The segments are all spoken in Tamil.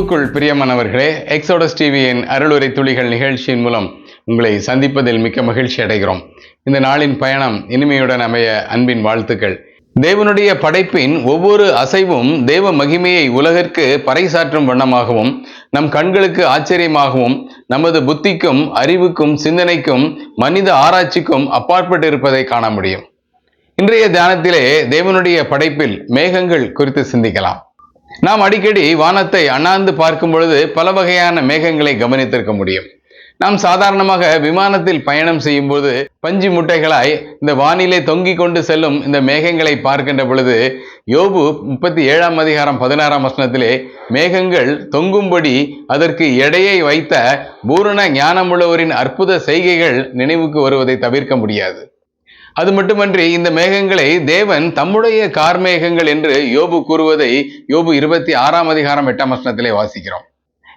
அன்புக்குள் பிரியமானவர்களே எக்ஸோடஸ் டிவியின் அருளுரை துளிகள் நிகழ்ச்சியின் மூலம் உங்களை சந்திப்பதில் மிக்க மகிழ்ச்சி அடைகிறோம். இந்த நாளின் பயணம் இனிமையுடன் அமைய அன்பின் வாழ்த்துக்கள். தேவனுடைய படைப்பின் ஒவ்வொரு அசைவும் தேவ மகிமையை உலகிற்கு பறைசாற்றும் வண்ணமாகவும் நம் கண்களுக்கு ஆச்சரியமாகவும் நமது புத்திக்கும் அறிவுக்கும் சிந்தனைக்கும் மனித ஆராய்ச்சிக்கும் அப்பாற்பட்டிருப்பதை காண முடியும். இன்றைய தியானத்திலே தேவனுடைய படைப்பில் மேகங்கள் குறித்து சிந்திக்கலாம். நாம் அடிக்கடி வானத்தை அண்ணாந்து பார்க்கும் பொழுது பல வகையான மேகங்களை கவனித்திருக்க முடியும். நாம் சாதாரணமாக விமானத்தில் பயணம் செய்யும்போது பஞ்சு முட்டைகளாய் இந்த வானிலை தொங்கிக் கொண்டு செல்லும் இந்த மேகங்களை பார்க்கின்ற பொழுது யோபு முப்பத்தி ஏழாம் அதிகாரம் பதினாறாம் வசனத்திலே மேகங்கள் தொங்கும்படி அதற்கு எடையை வைத்த பூரண ஞானமுள்ளவரின் அற்புத செய்கைகள் நினைவுக்கு வருவதை தவிர்க்க முடியாது. அது மட்டுமன்றி இந்த மேகங்களை தேவன் தம்முடைய கார்மேகங்கள் என்று யோபு கூறுவதை யோபு இருபத்தி ஆறாம் அதிகாரம் எட்டாம் வசனத்திலே வாசிக்கிறோம்.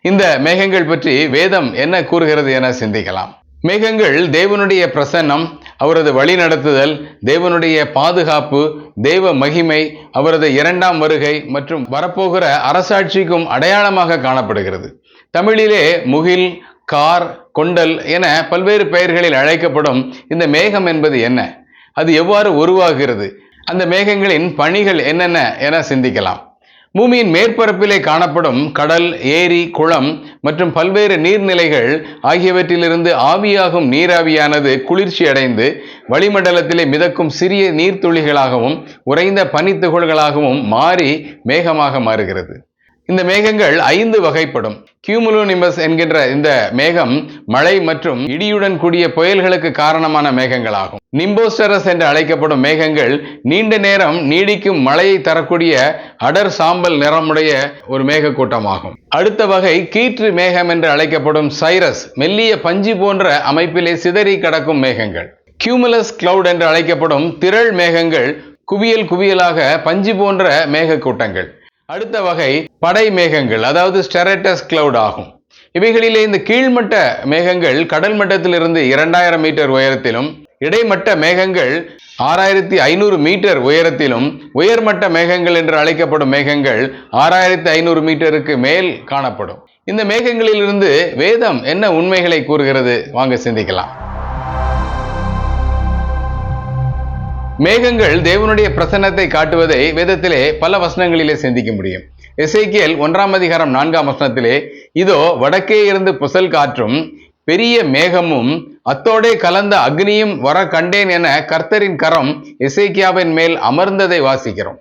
இந்த மேகங்கள் பற்றி வேதம் என்ன கூறுகிறது என சிந்திக்கலாம். மேகங்கள் தேவனுடைய பிரசன்னம் அவரது வழி நடத்துதல் தேவனுடைய பாதுகாப்பு தேவ மகிமை அவரது இரண்டாம் வருகை மற்றும் வரப்போகிற அரசாட்சிக்கும் அடையாளமாக காணப்படுகிறது. தமிழிலே முகில் கார் கொண்டல் என பல்வேறு பெயர்களில் அழைக்கப்படும் இந்த மேகம் என்பது என்ன? அது எவ்வாறு உருவாகிறது? அந்த மேகங்களின் பணிகள் என்னென்ன என சிந்திக்கலாம். பூமியின் மேற்பரப்பிலே காணப்படும் கடல் ஏரி குளம் மற்றும் பல்வேறு நீர்நிலைகள் ஆகியவற்றிலிருந்து ஆவியாகும் நீராவியானது குளிர்ச்சி அடைந்து வளிமண்டலத்திலே மிதக்கும் சிறிய நீர்த்துளிகளாகவும் உறைந்த பனித்துகள்களாகவும் மாறி மேகமாக மாறுகிறது. இந்த மேகங்கள் ஐந்து வகைப்படும். கியூமுலோனிமஸ் என்கின்ற இந்த மேகம் மழை மற்றும் இடியுடன் கூடிய புயல்களுக்கு காரணமான மேகங்களாகும். நிம்போஸ்டரஸ் என்று அழைக்கப்படும் மேகங்கள் நீண்ட நேரம் நீடிக்கும் மழையை தரக்கூடிய அடர் சாம்பல் நிறமுடைய ஒரு மேக கூட்டமாகும் அடுத்த வகை கீற்று மேகம் என்று அழைக்கப்படும் சைரஸ் மெல்லிய பஞ்சு போன்ற அமைப்பிலே சிதறி கடக்கும் மேகங்கள். கியூமுலஸ் கிளவுட் என்று அழைக்கப்படும் திரள் மேகங்கள் குவியல் குவியலாக பஞ்சு போன்ற மேக கூட்டங்கள் அடுத்த வகை படை மேகங்கள் அதாவது ஸ்டெரட்டஸ் கிளவுட் ஆகும். இவைகளிலே இந்த கீழ்மட்ட மேகங்கள் கடல் மட்டத்திலிருந்து இரண்டாயிரம் மீட்டர் உயரத்திலும் இடைமட்ட மேகங்கள் ஆறாயிரத்தி ஐநூறு மீட்டர் உயரத்திலும் உயர்மட்ட மேகங்கள் என்று அழைக்கப்படும் மேகங்கள் ஆறாயிரத்தி ஐநூறு மீட்டருக்கு மேல் காணப்படும். இந்த மேகங்களிலிருந்து வேதம் என்ன உண்மைகளை கூறுகிறது? வாங்க சிந்திக்கலாம். மேகங்கள் தேவனுடைய பிரசன்னத்தை காட்டுவதை வேதத்திலே பல வசனங்களிலே சிந்திக்க முடியும். எசேக்கியல் ஒன்றாம் அதிகாரம் நான்காம் வசனத்திலே இதோ வடக்கே இருந்து புசல் காற்றும் பெரிய மேகமும் அத்தோடே கலந்த அக்னியும் வர கண்டேன் என கர்த்தரின் கரம் இசைக்கியாவின் மேல் அமர்ந்ததை வாசிக்கிறோம்.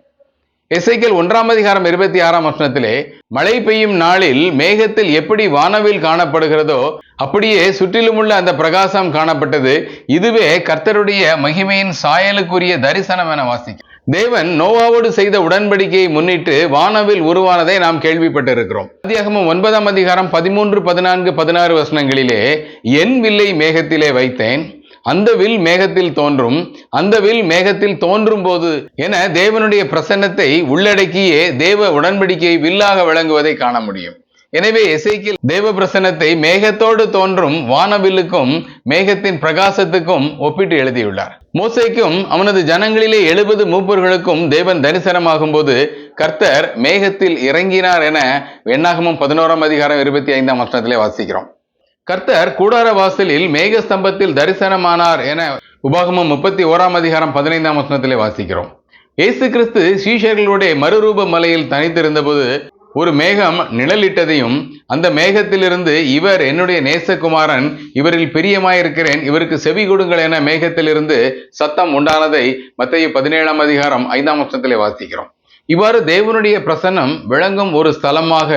எசைக்கல் ஒன்றாம் அதிகாரம் இருபத்தி ஆறாம் வசனத்திலே மழை பெய்யும் நாளில் மேகத்தில் எப்படி வானவில் காணப்படுகிறதோ அப்படியே சுற்றிலுமுள்ள அந்த பிரகாசம் காணப்பட்டது. இதுவே கர்த்தருடைய மகிமையின் சாயலுக்குரிய தரிசனம் என வாசிக்கும் தேவன் நோவாவோடு செய்த உடன்படிக்கையை முன்னிட்டு வானவில் உருவானதை நாம் கேள்விப்பட்டிருக்கிறோம். அதிகமும் ஒன்பதாம் அதிகாரம் பதிமூன்று பதினான்கு பதினாறு வசனங்களிலே என் வில்லை மேகத்திலே வைத்தேன் அந்த வில் மேகத்தில் தோன்றும் அந்த வில் மேகத்தில் தோன்றும் போது என தேவனுடைய பிரசன்னத்தை உள்ளடக்கியே தேவ உடன்படிக்கை வில்லாக விளங்குவதை காண முடியும். எனவே எசைக்கில் தேவ பிரசன்னத்தை மேகத்தோடு தோன்றும் வானவில்லுக்கும் மேகத்தின் பிரகாசத்துக்கும் ஒப்பிட்டு எழுதியுள்ளார். மோசைக்கும் அவனது ஜனங்களிலே எழுபது மூப்பர்களுக்கும் தேவன் தரிசனமாகும் போது கர்த்தர் மேகத்தில் இறங்கினார் என எண்ணாகமும் பதினோராம் அதிகாரம் இருபத்தி ஐந்தாம் வசனத்திலே வாசிக்கிறோம். கர்த்தர் கூடார வாசலில் மேக ஸ்தம்பத்தில் தரிசனமானார் என உபாகமம் முப்பத்தி ஓராம் அதிகாரம் பதினைந்தாம் வசனத்திலே வாசிக்கிறோம். இயேசு கிறிஸ்து சீஷர்களுடைய மறுரூப மலையில் தனித்திருந்தபோது ஒரு மேகம் நிழலிட்டதையும் அந்த மேகத்திலிருந்து இவர் என்னுடைய நேசகுமாரன் இவரில் பிரியமாயிருக்கிறேன் இவருக்கு செவி கொடுங்கள் என மேகத்திலிருந்து சத்தம் உண்டானதை மத்திய பதினேழாம் அதிகாரம் ஐந்தாம் வருஷத்திலே வாசிக்கிறோம். இவ்வாறு தேவனுடைய பிரசன்னம் விளங்கும் ஒரு ஸ்தலமாக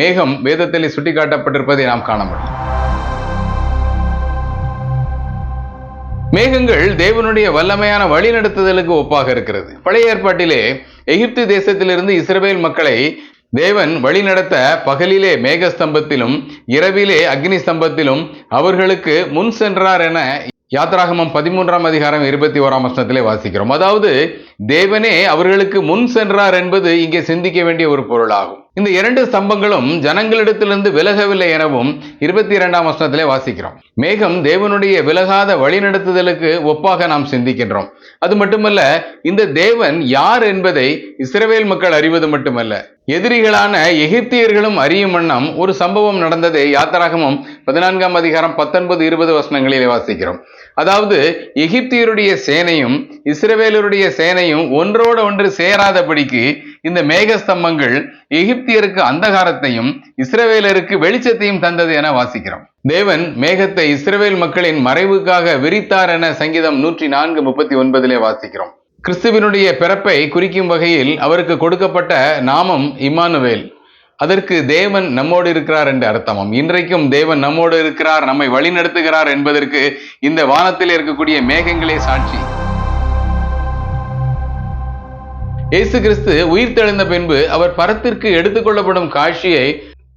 மேகம் வேதத்தில் சுட்டிக்காட்டப்பட்டிருப்பதை நாம் காண முடியும். மேகங்கள் தேவனுடைய வல்லமையான வழிநடத்துதலுக்கு ஒப்பாக இருக்கிறது. பழைய ஏற்பாட்டிலே எகிப்து தேசத்திலிருந்து இஸ்ரவேல் மக்களை தேவன் வழிநடத்த பகலிலே மேகஸ்தம்பத்திலும் இரவிலே அக்னி ஸ்தம்பத்திலும் அவர்களுக்கு முன் சென்றார் என யாத்ராகமம் பதிமூன்றாம் அதிகாரம் இருபத்தி ஓராம் வசனத்திலே வாசிக்கிறோம். அதாவது தேவனே அவர்களுக்கு முன் சென்றார் என்பது இங்கே சிந்திக்க வேண்டிய ஒரு பொருளாகும். இந்த இரண்டு ஸ்தம்பங்களும் ஜனங்களிடத்திலிருந்து விலகவில்லை எனவும் இருபத்தி இரண்டாம் வசனத்திலே வாசிக்கிறோம். மேகம் தேவனுடைய விலகாத வழிநடத்துதலுக்கு ஒப்பாக நாம் சிந்திக்கின்றோம். அது மட்டுமல்ல இந்த தேவன் யார் என்பதை இஸ்ரவேல் மக்கள் அறிவது மட்டுமல்ல. எதிரிகளான எகிப்தியர்களும் அறியும் வண்ணம் ஒரு சம்பவம் நடந்ததை யாத்திராகமும் பதினான்காம் அதிகாரம் பத்தொன்பது இருபது வசனங்களிலே வாசிக்கிறோம். அதாவது எகிப்தியருடைய சேனையும் இஸ்ரவேலருடைய சேனையும் ஒன்றோடு ஒன்று சேராதபடிக்கு இந்த மேகஸ்தம்பங்கள் எகிப்தியருக்கு அந்தகாரத்தையும் இஸ்ரவேலருக்கு வெளிச்சத்தையும் தந்தது என வாசிக்கிறோம். தேவன் மேகத்தை இஸ்ரவேல் மக்களின் மறைவுக்காக விரித்தார் என சங்கீதம் நூற்றி நான்கு முப்பத்தி ஒன்பதிலே வாசிக்கிறோம். கிறிஸ்துவினுடைய பிறப்பை குறிக்கும் வகையில் அவருக்கு கொடுக்கப்பட்ட நாமம் இம்மானுவேல். அதற்கு தேவன் நம்மோடு இருக்கிறார் என்று அர்த்தமாம். இன்றைக்கும் தேவன் நம்மோடு இருக்கிறார் நம்மை வழிநடத்துகிறார் என்பதற்கு இந்த வானத்தில் இருக்கக்கூடிய மேகங்களே சாட்சி. இயேசு கிறிஸ்து உயிர்த்தெழுந்த பின்பு அவர் பரத்திற்கு எடுத்துக்கொள்ளப்படும் காட்சியை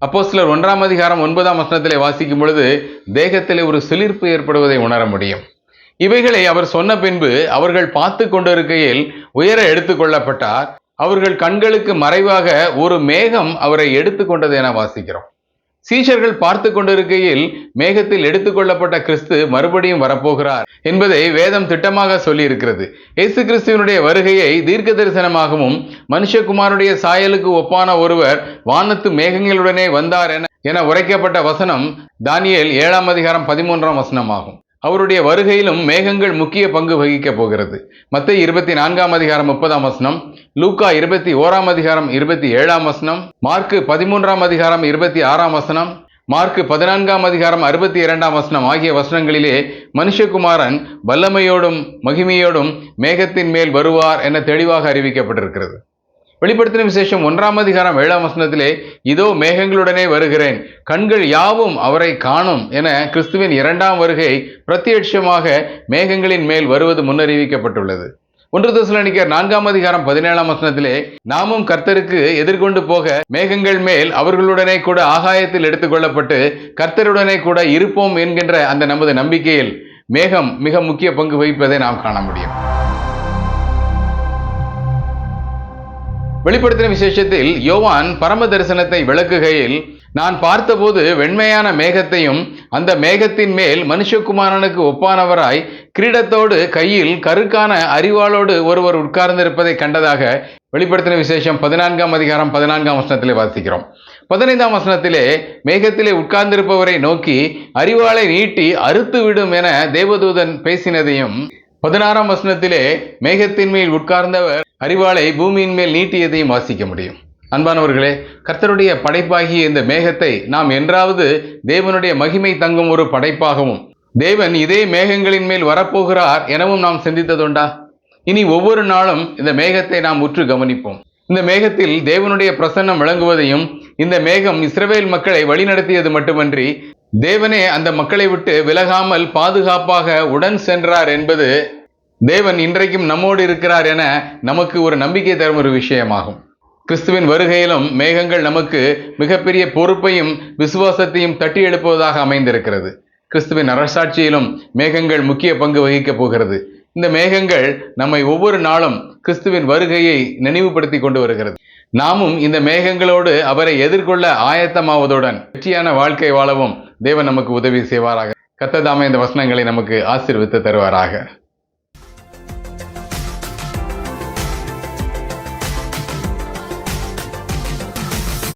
அப்போ சிலர் ஒன்றாம் அதிகாரம் ஒன்பதாம் வசனத்திலே வாசிக்கும் பொழுது தேகத்திலே ஒரு சிலிர்ப்பு ஏற்படுவதை உணர முடியும். இவைகளை அவர் சொன்ன பின்பு அவர்கள் பார்த்து கொண்டிருக்கையில் உயர எடுத்துக்கொள்ளப்பட்டார் அவர்கள் கண்களுக்கு மறைவாக ஒரு மேகம் அவரை எடுத்துக்கொண்டது என வாசிக்கிறோம். சீஷர்கள் பார்த்து கொண்டிருக்கையில் மேகத்தில் எடுத்துக்கொள்ளப்பட்ட கிறிஸ்து மறுபடியும் வரப்போகிறார் என்பதை வேதம் திட்டமாக சொல்லியிருக்கிறது. இயேசு கிறிஸ்துவனுடைய வருகையை தீர்க்க தரிசனமாகவும் மனுஷகுமாருடைய சாயலுக்கு ஒப்பான ஒருவர் வானத்து மேகங்களுடனே வந்தார் என என உரைக்கப்பட்ட வசனம் தானியல் ஏழாம் அதிகாரம் பதிமூன்றாம் வசனமாகும். அவருடைய வருகையிலும் மேகங்கள் முக்கிய பங்கு வகிக்கப் போகிறது. மத்திய இருபத்தி நான்காம் அதிகாரம் முப்பதாம் வசனம் லூக்கா இருபத்தி ஓராம் அதிகாரம் இருபத்தி ஏழாம் வசனம் மார்க்கு பதிமூன்றாம் அதிகாரம் இருபத்தி ஆறாம் வசனம் மார்க்கு பதினான்காம் அதிகாரம் அறுபத்தி இரண்டாம் வசனம் ஆகிய வசனங்களிலே மனுஷகுமாரன் வல்லமையோடும் மகிமையோடும் மேகத்தின் மேல் வருவார் என தெளிவாக அறிவிக்கப்பட்டிருக்கிறது. வெளிப்படுத்தின விசேஷம் ஒன்றாம் அதிகாரம் ஏழாம் வசனத்திலே இதோ மேகங்களுடனே வருகிறேன் கண்கள் யாவும் அவரை காணும் என கிறிஸ்துவின் இரண்டாம் வருகை பிரத்யட்சமாக மேகங்களின் மேல் வருவது முன்னறிவிக்கப்பட்டுள்ளது. ஒன்று தசலனிக்கர் நான்காம் அதிகாரம் பதினேழாம் வசனத்திலே நாமும் கர்த்தருக்கு எதிர்கொண்டு போக மேகங்கள் மேல் அவர்களுடனே கூட ஆகாயத்தில் எடுத்துக்கொள்ளப்பட்டு கர்த்தருடனே கூட இருப்போம் என்கின்ற அந்த நமது நம்பிக்கையில் மேகம் மிக முக்கிய பங்கு வகிப்பதை நாம் காண முடியும். வெளிப்படுத்தின விசேஷத்தில் யோவான் பரம தரிசனத்தை விளக்குகையில் நான் பார்த்தபோது வெண்மையான மேகத்தையும் அந்த மேகத்தின் மேல் மனுஷகுமாரனுக்கு ஒப்பானவராய் கிரீடத்தோடு கையில் கருக்கான அறிவாளோடு ஒருவர் உட்கார்ந்திருப்பதை கண்டதாக வெளிப்படுத்தின விசேஷம் பதினான்காம் அதிகாரம் பதினான்காம் வசனத்திலே வாசிக்கிறோம். பதினைந்தாம் வசனத்திலே மேகத்திலே உட்கார்ந்திருப்பவரை நோக்கி அறிவாளை நீட்டி அறுத்து விடும் என தேவதூதன் பேசினதையும் பதினாறாம் வசனத்திலே மேகத்தின் மேல் உட்கார்ந்தவர் அறிவாளை பூமியின் மேல் நீட்டியதையும் வாசிக்க முடியும். அன்பானவர்களே கர்த்தருடைய படைப்பாகிய இந்த மேகத்தை நாம் என்றாவது தேவனுடைய மகிமை தங்கும் ஒரு படைப்பாகவும் தேவன் இதே மேகங்களின் மேல் வரப்போகிறார் எனவும் நாம் சிந்தித்ததுண்டா? இனி ஒவ்வொரு நாளும் இந்த மேகத்தை நாம் உற்று கவனிப்போம். இந்த மேகத்தில் தேவனுடைய பிரசன்னம் விளங்குவதையும் இந்த மேகம் இஸ்ரவேல் மக்களை வழிநடத்தியது மட்டுமன்றி தேவனே அந்த மக்களை விட்டு விலகாமல் பாதுகாப்பாக உடன் சென்றார் என்பது தேவன் இன்றைக்கும் நம்மோடு இருக்கிறார் என நமக்கு ஒரு நம்பிக்கை தரும் ஒரு விஷயமாகும். கிறிஸ்துவின் வருகையிலும் மேகங்கள் நமக்கு மிகப்பெரிய பொறுப்பையும் விசுவாசத்தையும் தட்டி எழுப்புவதாக அமைந்திருக்கிறது. கிறிஸ்துவின் அரசாட்சியிலும் மேகங்கள் முக்கிய பங்கு வகிக்கப் போகிறது. இந்த மேகங்கள் நம்மை ஒவ்வொரு நாளும் கிறிஸ்துவின் வருகையை நினைவுபடுத்தி கொண்டு வருகிறது. நாமும் இந்த மேகங்களோடு அவரை எதிர்கொள்ள ஆயத்தமாவதுடன் வெற்றியான வாழ்க்கை வாழவும் தேவன் நமக்கு உதவி செய்வாராக. கத்ததாமே இந்த வசனங்களை நமக்கு ஆசீர்வித்து தருவாராக.